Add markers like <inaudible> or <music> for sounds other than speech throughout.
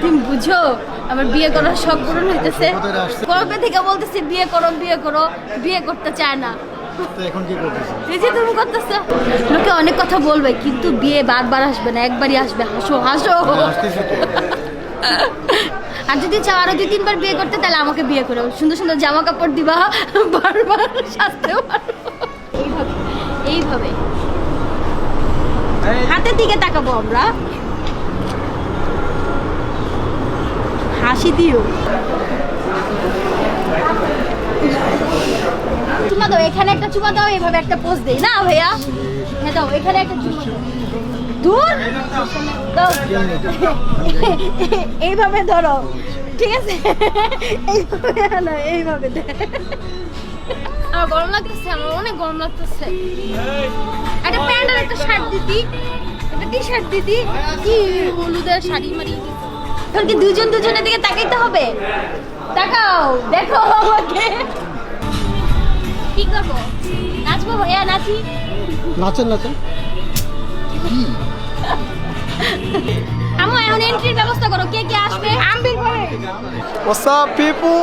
তুমি বুঝো আমার বিয়ে করার শখ পূরণ হইতেছে। থেকে বলতেছি বিয়ে করো বিয়ে করো বিয়ে করতে চায় না। এখন কি এই যে তুমি করতেছো। লোকে অনেক কথা বলবে কিন্তু বিয়ে বারবার আসবে না একবারই আসবে। হাসো হাসো। আর যদি চাও আরও দুই তিনবার বিয়ে করতে তাহলে আমাকে বিয়ে করো। সুন্দর সুন্দর জামা কাপড় দিবা বারবার সাজতেও পারব এইভাবে এইভাবে। হাতের দিকে তাকাবো আমরা। হাসি দিও। চুমা দাও এখানে একটা চুমা দাও এভাবে একটা পোজ দেই। না ভাইয়া? হ্যাঁ দাও এখানে একটা চুমা দাও। দূর দাও। এইভাবে ধরো। ঠিক আছে? এইভাবে না এইভাবে আমার গরম লাগতেছে আমার অনেক গরম লাগতেছে। একটা প্যান্ট আর একটা শার্ট দিতি একটা টি শার্ট দিতি কি হলুদের শাড়ি মারি। এখন কি দুজন দুজনের দিকে তাকাইতে হবে? তাকাও দেখো আমাকে। কি করব? নাচবো? ভাইয়া নাচি? নাচেন নাচেন। কি? আমার এখন এন্ট্রির ব্যবস্থা করো কে কে আসবে? আম্বির পরে। What's up people?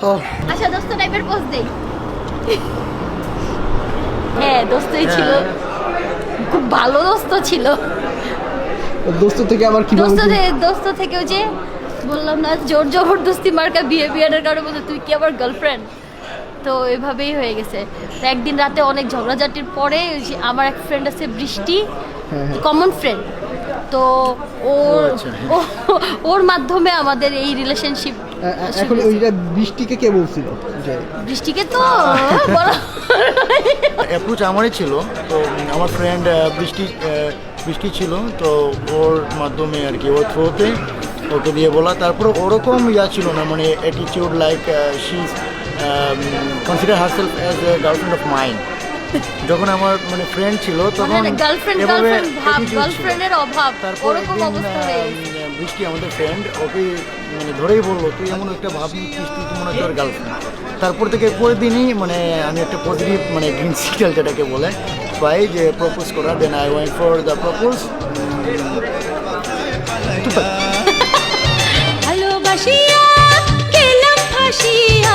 Oh, আচ্ছা দোস্ত টাইপের পোজ দেই। হ্যাঁ দোস্তই ছিল। খুব ভালো দোস্ত ছিল। দোস্ত থেকে আবার দোস্ত থেকে দোস্ত থেকেও যে বললাম না জোর জবরদস্তি মার্কা বিয়ে বিয়ের কারণে বলতে তুই কি আবার গার্লফ্রেন্ড তো এভাবেই হয়ে গেছে। তো একদিন রাতে অনেক ঝগড়াঝাটির পরে আমার এক ফ্রেন্ড আছে বৃষ্টি হ্যাঁ, হ্যাঁ। কমন ফ্রেন্ড তো ও আচ্ছা। ও- ওর মাধ্যমে আমাদের এই রিলেশনশিপ এখন ওইটা বৃষ্টিকে কে বলছিল? বৃষ্টিকে তো <laughs> অ্যাপ্রোচ আমারই ছিল। তো আমার ফ্রেন্ড বৃষ্টি বৃষ্টি ছিল। তো ওর মাধ্যমে আর কি ওর থ্রোতে ওকে দিয়ে বলা। তারপর ওরকম ইয়া ছিল না মানে attitude like she consider herself as a girlfriend of mind যখন আমার মানে ফ্রেন্ড ছিল তখন মানে গার্লফ্রেন্ড গার্লফ্রেন্ড ভাব গার্লফ্রেন্ডের অভাব তারপর ওরকম অবস্থা হয়ে বৃষ্টি আমাদের ফ্রেন্ড ওকে মানে ধরেই বলল তুই এমন একটা ভাব নিচ্ছিস তুই তো মনে তোর গার্লফ্রেন্ড তারপর থেকে পরের দিনই মানে আমি একটা পজিটিভ মানে গ্রিন সিগন্যাল যেটাকে বলে পাই যে প্রপোজ করা then I went for the propose ভালোবাসিয়া গেলাম ফাঁসিয়া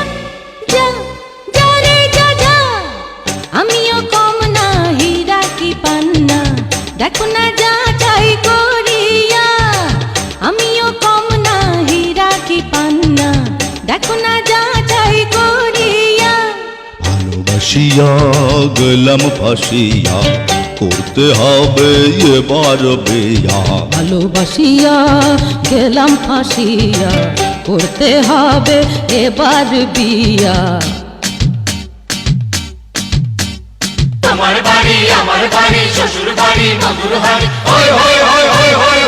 দেখো না যা চাই করিয়া। আমিও কম না হীরা কি পান্না। দেখো না যা চাই করিয়া। ভালোবাসিয়া গেলাম ফাঁসিয়া। করতে হবে এবার বেয়া। ভালোবাসিয়া গেলাম ফাঁসিয়া। করতে হবে এবার বিয়া। আমার বাড়ি আমার বাড়ি শ্বশুর বাড়ি মধুর হাড়ি হই হই হই হই হই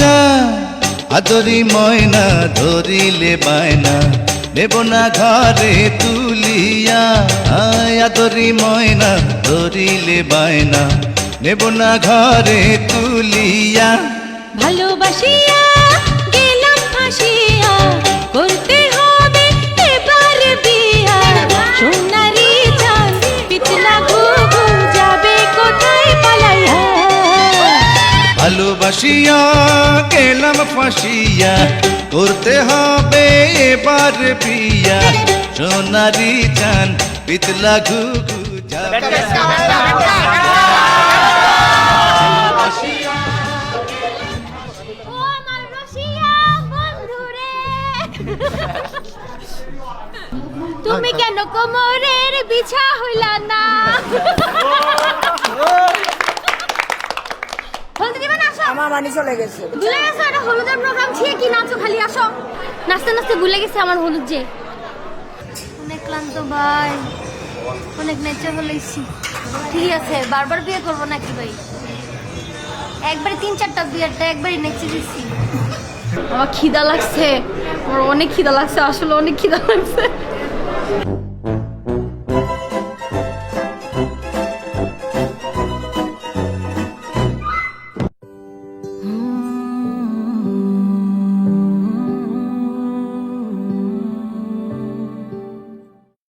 যা আদরি ময়না, ধরিলে বায়না, নেব না ঘরে তুলিয়া। আদরি ময়না, ধরিলে বায়না, নেব না ঘরে তুলিয়া। ভালোবাসিয়া ভালোবাসিয়া গেলাম ফাঁসিয়া করতে হবে এবার বিয়া সোনারি চান পিতলা ঘুঘু তুমি কেন কোমরের বিছা হইলা না? আমার মানি চলে গেছে। ভুলে গেছো এটা হলুদের প্রোগ্রাম ছিল কি নাচো খালি আসো। নাচতে নাচতে ভুলে গেছে আমার হলুদ যে। অনেক ক্লান্ত ভাই। অনেক নেচে হলেছি ঠিক আছে বারবার বিয়ে করব নাকি ভাই? একবারে তিন চারটা বিয়েরটা একবারই নেচে দিচ্ছি আমার খিদা লাগছে। আমার অনেক খিদা লাগছে আসলে অনেক খিদা লাগছে।